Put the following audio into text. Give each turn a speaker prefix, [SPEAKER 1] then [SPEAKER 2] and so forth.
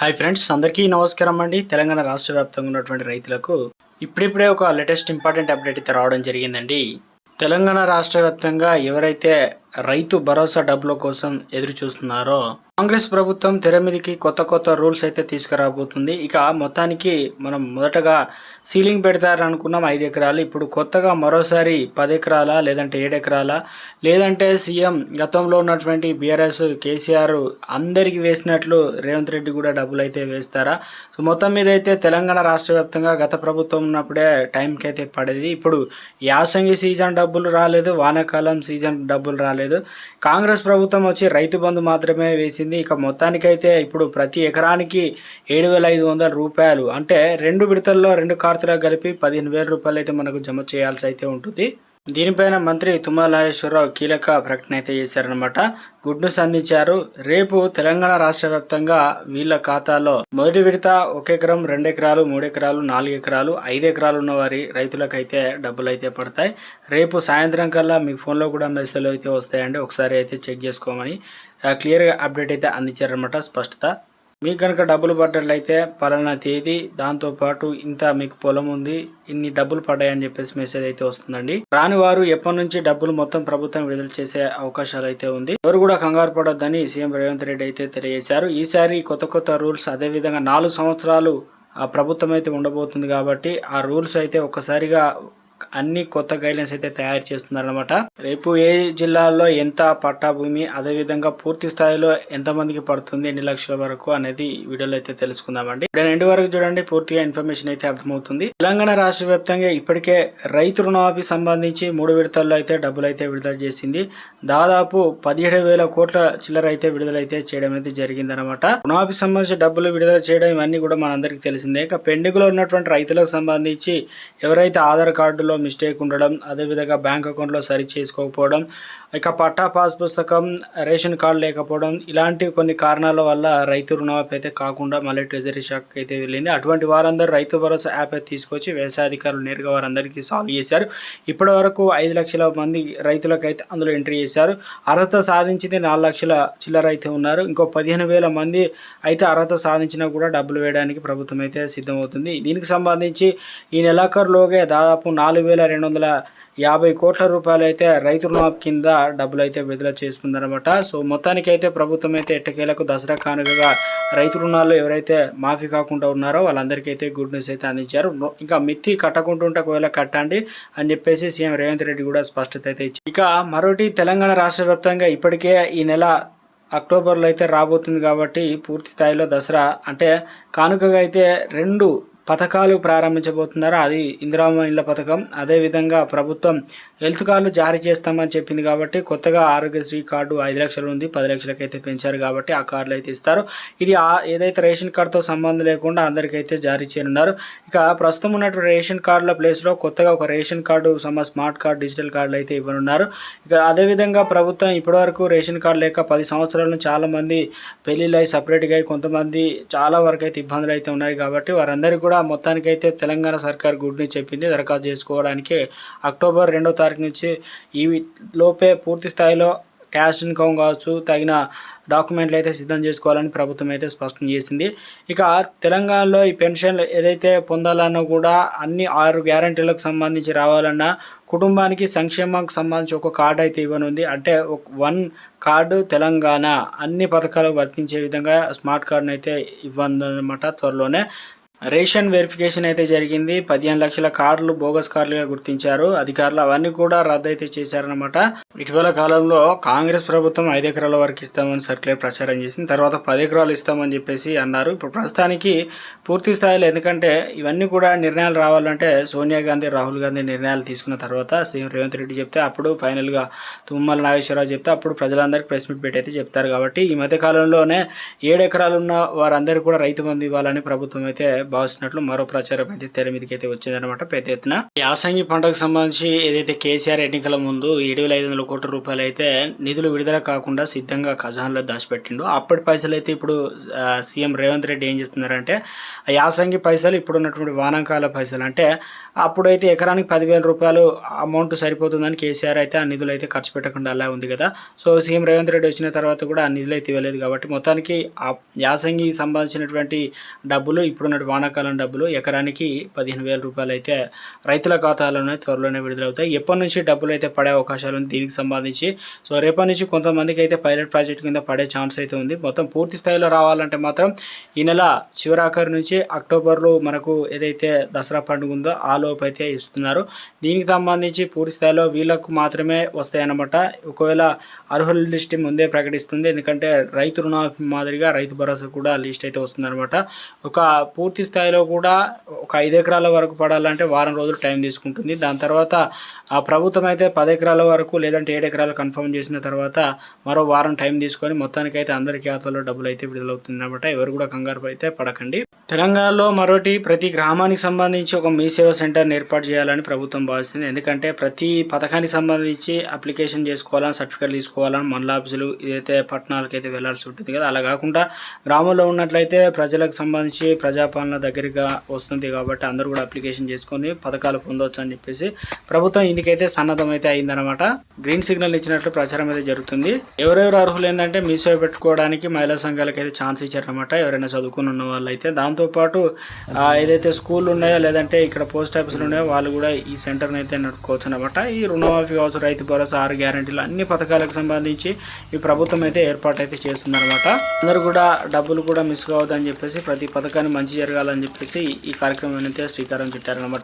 [SPEAKER 1] Hi friends అందరికీ నమస్కారం అండి. తెలంగాణ రాష్ట్ర వ్యాప్తంగా ఉన్నటువంటి రైతులకు ఇప్పుడిప్పుడే ఒక లేటెస్ట్ ఇంపార్టెంట్ అప్డేట్ అయితే రావడం జరిగిందండి. తెలంగాణ రాష్ట్ర వ్యాప్తంగా ఎవరైతే రైతు భరోసా డబ్బుల కోసం ఎదురు చూస్తున్నారో కాంగ్రెస్ ప్రభుత్వం తెర మీదకి కొత్త కొత్త రూల్స్ అయితే తీసుకురాబోతుంది. ఇక మొత్తానికి మనం మొదటగా సీలింగ్ పెడతారనుకున్నాం ఐదు ఎకరాలు. ఇప్పుడు కొత్తగా మరోసారి పది ఎకరాల లేదంటే ఏడు ఎకరాల? లేదంటే సీఎం గతంలో ఉన్నటువంటి బీఆర్ఎస్ కేసీఆర్ అందరికీ వేసినట్లు రేవంత్ రెడ్డి కూడా డబ్బులు అయితే వేస్తారా? సో మొత్తం మీద అయితే తెలంగాణ రాష్ట్ర వ్యాప్తంగా గత ప్రభుత్వం ఉన్నప్పుడే టైంకి అయితే పడేది. ఇప్పుడు యాసంగి సీజన్ డబ్బులు రాలేదు వానాకాలం సీజన్ డబ్బులు రాలేదు. కాంగ్రెస్ ప్రభుత్వం వచ్చి రైతు బంధు మాత్రమే వేసింది. ఇక మొత్తానికైతే ఇప్పుడు ప్రతి ఎకరానికి ఏడు వేల ఐదు వందల రూపాయలు. అంటే రెండు విడతల్లో రెండు ఖాతాలకు కలిపి పదిహేను వేల రూపాయలు అయితే మనకు జమ చేయాల్సి అయితే ఉంటుంది. దీనిపైన మంత్రి తుమ్మలాగేశ్వరరావు కీలక ప్రకటన అయితే చేశారనమాట గుడ్ న్యూస్ అందించారు రేపు తెలంగాణ రాష్ట్ర వ్యాప్తంగా వీళ్ళ ఖాతాలో మొదటి విడత ఒక ఎకరం రెండు ఎకరాలు మూడు ఎకరాలు నాలుగు ఎకరాలు ఐదు ఎకరాలు ఉన్న వారి రైతులకైతే డబ్బులు అయితే పడతాయి. రేపు సాయంత్రం కల్లా మీ ఫోన్లో కూడా మెసేజ్లు అయితే వస్తాయండి. ఒకసారి అయితే చెక్ చేసుకోమని క్లియర్గా అప్డేట్ అయితే అందించారనమాట స్పష్టత. మీకు కనుక డబ్బులు పడ్డట్లయితే పలానా తేదీ దాంతోపాటు ఇంత మీకు పొలం ఉంది ఇన్ని డబ్బులు పడ్డాయని చెప్పేసి మెసేజ్ అయితే వస్తుందండి. రాని వారు ఎప్పటి నుంచి డబ్బులు మొత్తం ప్రభుత్వం విడుదల చేసే అవకాశాలు అయితే ఉంది ఎవరు కూడా కంగారు పడొద్దని సీఎం రేవంత్ రెడ్డి అయితే తెలియజేశారు. ఈసారి కొత్త కొత్త రూల్స్ అదే విధంగా నాలుగు సంవత్సరాలు ఆ ప్రభుత్వం అయితే ఉండబోతుంది కాబట్టి ఆ రూల్స్ అయితే ఒక్కసారిగా అన్ని కొత్త గైడ్లైన్స్ అయితే తయారు చేస్తున్నారనమాట రేపు ఏ జిల్లాల్లో ఎంత పట్టా భూమి అదే విధంగా పూర్తి స్థాయిలో ఎంత మందికి పడుతుంది ఎన్ని లక్షల వరకు అనేది వీడియోలో అయితే తెలుసుకుందామండి. ఇప్పుడు వరకు చూడండి పూర్తిగా ఇన్ఫర్మేషన్ అయితే అర్థమవుతుంది. తెలంగాణ రాష్ట్ర వ్యాప్తంగా ఇప్పటికే రైతు రుణమాఫీ సంబంధించి మూడు విడతల్లో అయితే డబ్బులు అయితే విడుదల చేసింది. దాదాపు పదిహేడు వేల కోట్ల చిల్లర అయితే విడుదలైతే చేయడం అయితే జరిగిందనమాట రుణమాఫీ సంబంధించి డబ్బులు విడుదల చేయడం ఇవన్నీ కూడా మనందరికీ తెలిసిందే. ఇక పెండింగ్లో ఉన్నటువంటి రైతులకు సంబంధించి ఎవరైతే ఆధార్ కార్డులో మిస్టేక్ ఉండడం అదేవిధంగా బ్యాంక్ అకౌంట్లో సరి చేసుకోకపోవడం ఇక పట్టా పాస్ పుస్తకం రేషన్ కార్డు లేకపోవడం ఇలాంటి కొన్ని కారణాల వల్ల రైతు రుణమాఫీ అయితే కాకుండా మళ్ళీ ట్రెజరీ షాక్ అయితే వెళ్ళింది. అటువంటి వారందరూ రైతు భరోసా యాప్ అయితే తీసుకొచ్చి వ్యవసాయ అధికారులు నేరుగా వారందరికీ సాల్వ్ చేశారు. ఇప్పటి వరకు ఐదు లక్షల మంది రైతులకైతే అందులో ఎంట్రీ చేశారు. అర్హత సాధించింది నాలుగు లక్షల చిల్లర అయితే ఉన్నారు. ఇంకో పదిహేను వేల మంది అయితే అర్హత సాధించినా కూడా డబ్బులు వేయడానికి ప్రభుత్వం అయితే సిద్ధమవుతుంది. దీనికి సంబంధించి ఈ నెలాఖరులోగే దాదాపు నాలుగు వేల రెండు వందల యాభై కోట్ల రూపాయలు అయితే రైతు రుణమాఫీ కింద డబ్బులు అయితే విడుదల చేస్తుందన్నమాట. సో మొత్తానికి అయితే ప్రభుత్వం అయితే ఎట్టకేలకు దసరా కానుకగా రైతు రుణాలు ఎవరైతే మాఫీ కాకుండా ఉన్నారో వాళ్ళందరికీ అయితే గుడ్ న్యూస్ అయితే అందించారు. ఇంకా మిత్తి కట్టకుంటుంటే ఒకవేళ కట్టండి అని చెప్పేసి సీఎం రేవంత్ రెడ్డి కూడా స్పష్టత అయితే ఇచ్చారు. ఇక మరొకటి తెలంగాణ రాష్ట్ర వ్యాప్తంగా ఇప్పటికే ఈ నెల అక్టోబర్లో అయితే రాబోతుంది కాబట్టి పూర్తి స్థాయిలో దసరా అంటే కానుకగా అయితే రెండు పథకాలు ప్రారంభించబోతున్నారు అది ఇందిరామ ఇళ్ళ పథకం. అదేవిధంగా ప్రభుత్వం హెల్త్ కార్డులు జారీ చేస్తామని చెప్పింది కాబట్టి కొత్తగా ఆరోగ్యశ్రీ కార్డు ఐదు లక్షలు ఉంది పది లక్షలకి అయితే పెంచారు కాబట్టి ఆ కార్డులు అయితే ఇస్తారు. ఇది ఆ- ఏదైతే రేషన్ కార్డుతో సంబంధం లేకుండా అందరికైతే జారీ చేయనున్నారు. ఇక ప్రస్తుతం ఉన్నటువంటి రేషన్ కార్డుల ప్లేస్లో కొత్తగా ఒక రేషన్ కార్డు సమ స్మార్ట్ కార్డు డిజిటల్ కార్డులు అయితే ఇవ్వనున్నారు. ఇక అదేవిధంగా ప్రభుత్వం ఇప్పటివరకు రేషన్ కార్డు లేక పది సంవత్సరాల చాలామంది చాలా పెళ్ళిళ్ళు అయి సపరేట్గా కొంతమంది చాలా వరకు అయితే ఇబ్బందులు అయితే ఉన్నాయి కాబట్టి వారందరికీ కూడా మొత్తానికైతే తెలంగాణ సర్కార్ గుడ్ న్యూస్ చెప్పింది. దరఖాస్తు చేసుకోవడానికి అక్టోబర్ రెండో తారీఖు నుంచి ఈ లోపే పూర్తి స్థాయిలో క్యాష్ ఇన్కమ్ కావచ్చు తగిన డాక్యుమెంట్లు అయితే సిద్ధం చేసుకోవాలని ప్రభుత్వం అయితే స్పష్టం చేసింది. ఇక తెలంగాణలో ఈ పెన్షన్ ఏదైతే పొందాలన్నా కూడా అన్ని ఆరు గ్యారంటీలకు సంబంధించి రావాలన్నా కుటుంబానికి సంక్షేమానికి సంబంధించి ఒక కార్డు అయితే ఇవ్వనుంది. అంటే ఒక వన్ కార్డు తెలంగాణ అన్ని పథకాలు వర్తించే విధంగా స్మార్ట్ కార్డును అయితే ఇవ్వనుందన్నమాట త్వరలోనే. రేషన్ వెరిఫికేషన్ అయితే జరిగింది. పదిహేను లక్షల కార్డులు బోగస్ కార్డులుగా గుర్తించారు. అధికారులు అవన్నీ కూడా రద్దు అయితే చేశారనమాట ఇటీవల కాలంలో కాంగ్రెస్ ప్రభుత్వం ఐదు ఎకరాల వరకు ఇస్తామని సర్క్యులర్ ప్రచారం చేసింది. తర్వాత పది ఎకరాలు ఇస్తామని చెప్పేసి అన్నారు. ఇప్పుడు ప్రస్తుతానికి పూర్తి స్థాయిలో ఎందుకంటే ఇవన్నీ కూడా నిర్ణయాలు రావాలంటే సోనియా గాంధీ రాహుల్ గాంధీ నిర్ణయాలు తీసుకున్న తర్వాత సీఎం రేవంత్ రెడ్డి చెప్తే అప్పుడు ఫైనల్గా తుమ్మల నాగేశ్వరరావు చెప్తే అప్పుడు ప్రజలందరికీ ప్రెస్ మీట్ పెట్టి అయితే చెప్తారు. కాబట్టి ఈ మధ్య కాలంలోనే ఏడు ఎకరాలున్న వారందరూ కూడా రైతు మంది ఇవ్వాలని ప్రభుత్వం అయితే భావిస్తున్నట్లు మరో ప్రచారం అయితే తెర మీదకి అయితే వచ్చిందనమాట పెద్ద ఎత్తున యాసంగి పంటకు సంబంధించి ఏదైతే కేసీఆర్ ఎన్నికల ముందు ఏడు వేల ఐదు వందల కోట్ల రూపాయలు అయితే నిధులు విడుదల కాకుండా సిద్ధంగా ఖజాన్లో దాచిపెట్టిండు. అప్పటి పైసలు అయితే ఇప్పుడు సీఎం రేవంత్ రెడ్డి ఏం చేస్తున్నారంటే యాసంగి పైసలు ఇప్పుడు ఉన్నటువంటి వానాకాల పైసలు. అంటే అప్పుడైతే ఎకరానికి పదివేల రూపాయలు అమౌంట్ సరిపోతుందని కేసీఆర్ అయితే ఆ నిధులు అయితే ఖర్చు పెట్టకుండా అలా ఉంది కదా. సో సీఎం రేవంత్ రెడ్డి వచ్చిన తర్వాత కూడా ఆ నిధులు అయితే ఇవ్వలేదు కాబట్టి మొత్తానికి ఆ యాసంగి సంబంధించినటువంటి డబ్బులు ఇప్పుడున్నటువంటి వానాకాలం డబ్బులు ఎకరానికి పదిహేను వేల రూపాయలు అయితే రైతుల ఖాతాలోనే త్వరలోనే విడుదలవుతాయి. ఎప్పటి నుంచి డబ్బులు అయితే పడే అవకాశాలు ఉంది దీనికి సంబంధించి? సో రేపటి నుంచి కొంతమందికి అయితే పైలట్ ప్రాజెక్ట్ కింద పడే ఛాన్స్ అయితే ఉంది. మొత్తం పూర్తి స్థాయిలో రావాలంటే మాత్రం ఈ నెల చివరాఖరి నుంచి అక్టోబర్లో మనకు ఏదైతే దసరా పండుగ ఉందో ఆ లోపు అయితే ఇస్తున్నారు. దీనికి సంబంధించి పూర్తి స్థాయిలో వీళ్ళకు మాత్రమే వస్తాయన్నమాట. ఒకవేళ అర్హుల లిస్ట్ ముందే ప్రకటిస్తుంది. ఎందుకంటే రైతు రుణ మాదిరిగా రైతు భరోసా కూడా లిస్ట్ అయితే వస్తుందన్నమాట. ఒక పూర్తి స్థాయిలో కూడా ఒక ఐదు ఎకరాల వరకు పడాలంటే వారం రోజులు టైం తీసుకుంటుంది. దాని తర్వాత ఆ ప్రభుత్వం అయితే పది ఎకరాల వరకు లేదంటే ఏడు ఎకరాలు కన్ఫర్మ్ చేసిన తర్వాత మరో వారం టైం తీసుకొని మొత్తానికి అయితే అందరి ఖాతాలో డబ్బులు అయితే విడుదలవుతుంది అనమాట ఎవరు కూడా కంగారు అయితే పడకండి. తెలంగాణలో మరోటి ప్రతి గ్రామానికి సంబంధించి ఒక మీసేవ సెంటర్ని ఏర్పాటు చేయాలని ప్రభుత్వం భావిస్తుంది. ఎందుకంటే ప్రతి పథకానికి సంబంధించి అప్లికేషన్ చేసుకోవాలని సర్టిఫికేట్ తీసుకోవాలని మండల ఆఫీసులు ఇదైతే పట్టణాలకు అయితే వెళ్ళాల్సి ఉంటుంది కదా. అలా కాకుండా గ్రామంలో ఉన్నట్లయితే ప్రజలకు సంబంధించి ప్రజాపాలన దగ్గరగా వస్తుంది కాబట్టి అందరూ కూడా అప్లికేషన్ చేసుకొని పథకాలు పొందవచ్చు అని చెప్పేసి ప్రభుత్వం ఇందుకైతే సన్నద్ధం అయితే అయిందనమాట గ్రీన్ సిగ్నల్ ఇచ్చినట్లు ప్రచారం అయితే జరుగుతుంది. ఎవరెవరు అర్హులు ఏంటంటే మీ పెట్టుకోవడానికి మహిళా సంఘాలకు అయితే ఛాన్స్ ఇచ్చారనమాట ఎవరైనా చదువుకుని ఉన్న వాళ్ళు అయితే దాంతోపాటు ఏదైతే స్కూల్ ఉన్నాయో లేదంటే ఇక్కడ పోస్ట్ ఆఫీసులు ఉన్నాయో వాళ్ళు కూడా ఈ సెంటర్ని అయితే నడుపుకోవచ్చు అనమాట ఈ రుణమాఫీ కావచ్చు రైతు భరోసా ఆరు గ్యారంటీలు అన్ని పథకాలకు సంబంధించి ఈ ప్రభుత్వం అయితే ఏర్పాటు అయితే చేస్తుందన్నమాట. అందరూ కూడా డబ్బులు కూడా మిస్ కావద్దని చెప్పేసి ప్రతి పథకాన్ని మంచి జరగాలని చెప్పేసి ఈ కార్యక్రమం అయితే శ్రీకారం చుట్టారనమాట